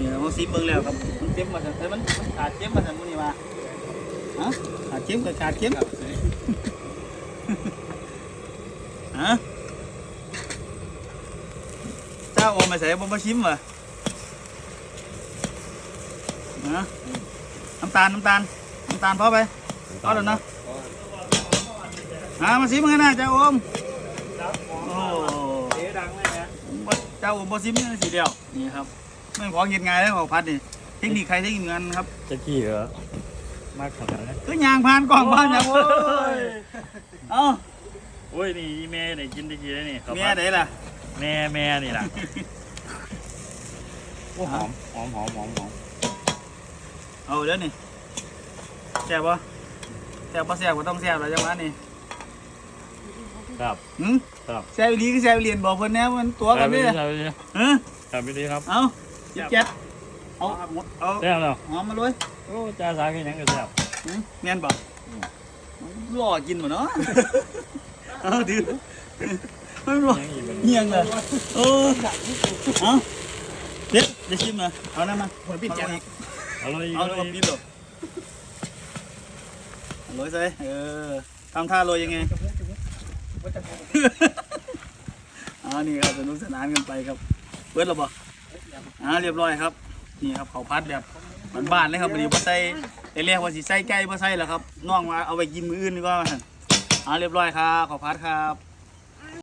นี่เราซิมเบิ่งแล้วครับมันเจ็บมาสั่นเอ้ยมันมันขาดเจ็บมาสั่นมื้อนี้ว่าฮะขาดเจ็บกับขาดเจ็บฮะเจ้าโอมมาใส่บ่มาชิมวะนะน้ำตาลน้ำตาลน้ำตาลพอไปพอแล้วนะอ่ามาซิมกันนะเจ้าโอมโอ้เสียดังเลยนะบ่เจ้าโอมบ่ซิมนี่สิเดียวนี่ครับ ไม่ของเฮ็ดง่ายแล้วของพัดนี่เทคนิคใครเทคนิคงานครับจะขี้เหรอมากขนาดนั้นคือยางผ่านกล่องผ่านอย่างโอ้ยเอ้าโอ้ยนี่แม่เนี่ยกินได้กี่ได้นี่ครับเมียไหนล่ะแม่แม่นี่แหละโอ้หอมหอมหอมหอมหอมเอาเดี๋ยวนี่แซ่บปะแซ่บปะแซ่บก็ต้องแซ่บแล้วจังหวะนี่ครับหืมครับแซ่บอีหลีคือแซ่บอีเรียนบอกเพิ่นแน่มันตัวกันไปนี่ดีเลยครับไปดีฮะครับไปดีครับเอา จิบแจ๊ดเอาเอาแซ่บแล้วหอมมาเลยโอ้จ้าสาขี้ยังก็แซ่บหืมแม่นบ่รอกินบ่เนาะเอาถือไม่รอยังอีกเป็นเงียงเลยเออเอาเด็ดเดี๋ยวชิมมาเอาน้ำมาคนปิดแจ๊ดอร่อยอีกเอาอตัร่วอยอีปิกดหรอโรยใส่เออทำท่าโรยยังไงอ่านี่ครับสนุกสนานกันไปครับเบิดแล้วบ่ อ่าเรียบร้อยครับนี่ครับเขาพัดแบบบ้านๆเลยครับวันนี้บ่ใส่ไอ้เรียกว่าสิใส่ไก่บ่ใส่แล้วครับน้องมาเอาไปกินมืออื่นดีกว่าอ่าเรียบร้อยครับเขาพัดครับ